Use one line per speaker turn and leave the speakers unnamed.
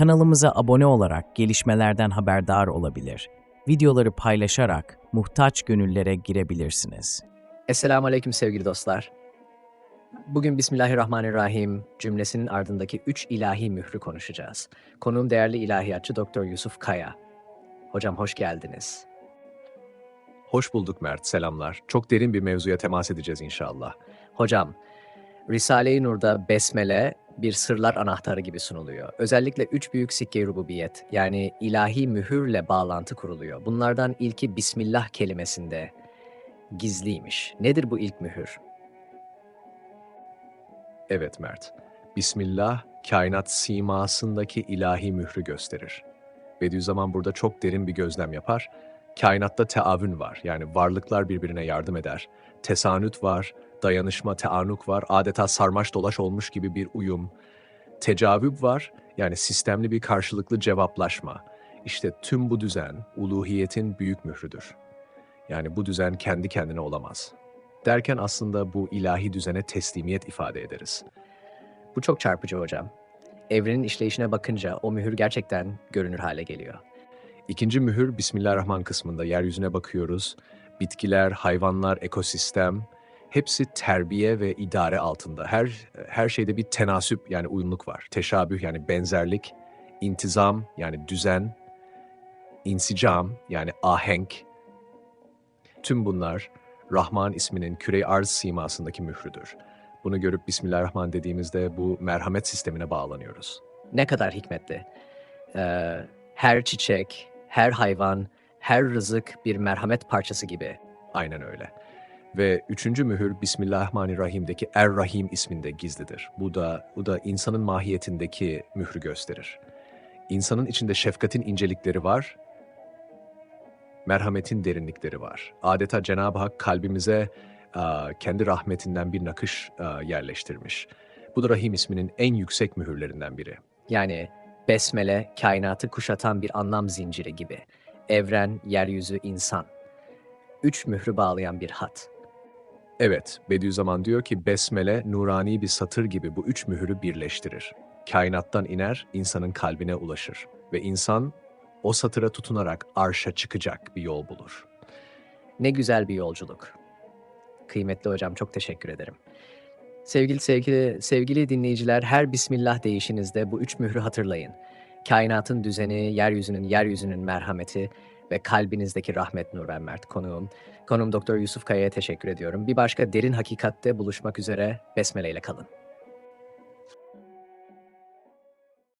Kanalımıza abone olarak gelişmelerden haberdar olabilir. Videoları paylaşarak muhtaç gönüllere girebilirsiniz.
Esselamu Aleyküm sevgili dostlar. Bugün Bismillahirrahmanirrahim cümlesinin ardındaki üç ilahi mührü konuşacağız. Konuğum değerli ilahiyatçı Doktor Yusuf Kaya. Hocam hoş geldiniz.
Hoş bulduk Mert, selamlar. Çok derin bir mevzuya temas edeceğiz inşallah.
Hocam, Risale-i Nur'da besmele bir sırlar anahtarı gibi sunuluyor. Özellikle üç büyük sikke-i rububiyet yani ilahi mühürle bağlantı kuruluyor. Bunlardan ilki Bismillah kelimesinde gizliymiş. Nedir bu ilk mühür?
Evet Mert, Bismillah, kainat simasındaki ilahi mührü gösterir. Bediüzzaman burada çok derin bir gözlem yapar. Kainatta teavün var, yani varlıklar birbirine yardım eder. Tesanüt var, dayanışma, teanuk var, adeta sarmaş dolaş olmuş gibi bir uyum. Tecavüb var, yani sistemli bir karşılıklı cevaplaşma. İşte tüm bu düzen, uluhiyetin büyük mührüdür. Yani bu düzen kendi kendine olamaz. Derken aslında bu ilahi düzene teslimiyet ifade ederiz.
Bu çok çarpıcı hocam. Evrenin işleyişine bakınca o mühür gerçekten görünür hale geliyor.
İkinci mühür Bismillahirrahman kısmında yeryüzüne bakıyoruz. Bitkiler, hayvanlar, ekosistem hepsi terbiye ve idare altında. Her her şeyde bir tenasüp yani uyumluk var. Teşabüh yani benzerlik, intizam yani düzen, insicam yani ahenk. Tüm bunlar Rahman isminin küre arz simasındaki mührüdür. Bunu görüp Bismillahirrahman dediğimizde bu merhamet sistemine bağlanıyoruz.
Ne kadar hikmetli. Ee, her çiçek, her hayvan, her rızık bir merhamet parçası gibi.
Aynen öyle. Ve üçüncü mühür Bismillahirrahmanirrahim'deki Er-Rahim isminde gizlidir. Bu da, bu da insanın mahiyetindeki mührü gösterir. İnsanın içinde şefkatin incelikleri var, merhametin derinlikleri var. Adeta Cenab-ı Hak kalbimize kendi rahmetinden bir nakış yerleştirmiş. Bu da Rahim isminin en yüksek mühürlerinden biri.
Yani besmele kainatı kuşatan bir anlam zinciri gibi. Evren, yeryüzü, insan. Üç mührü bağlayan bir hat.
Evet, Bediüzzaman diyor ki besmele nurani bir satır gibi bu üç mühürü birleştirir. Kainattan iner, insanın kalbine ulaşır ve insan o satıra tutunarak arşa çıkacak bir yol bulur.
Ne güzel bir yolculuk. Kıymetli hocam çok teşekkür ederim. Sevgili sevgili sevgili dinleyiciler her bismillah deyişinizde bu üç mührü hatırlayın. Kainatın düzeni, yeryüzünün yeryüzünün merhameti ve kalbinizdeki rahmet Nur ben Mert konuğum. Konuğum Doktor Yusuf Kaya'ya teşekkür ediyorum. Bir başka derin hakikatte buluşmak üzere besmele ile kalın.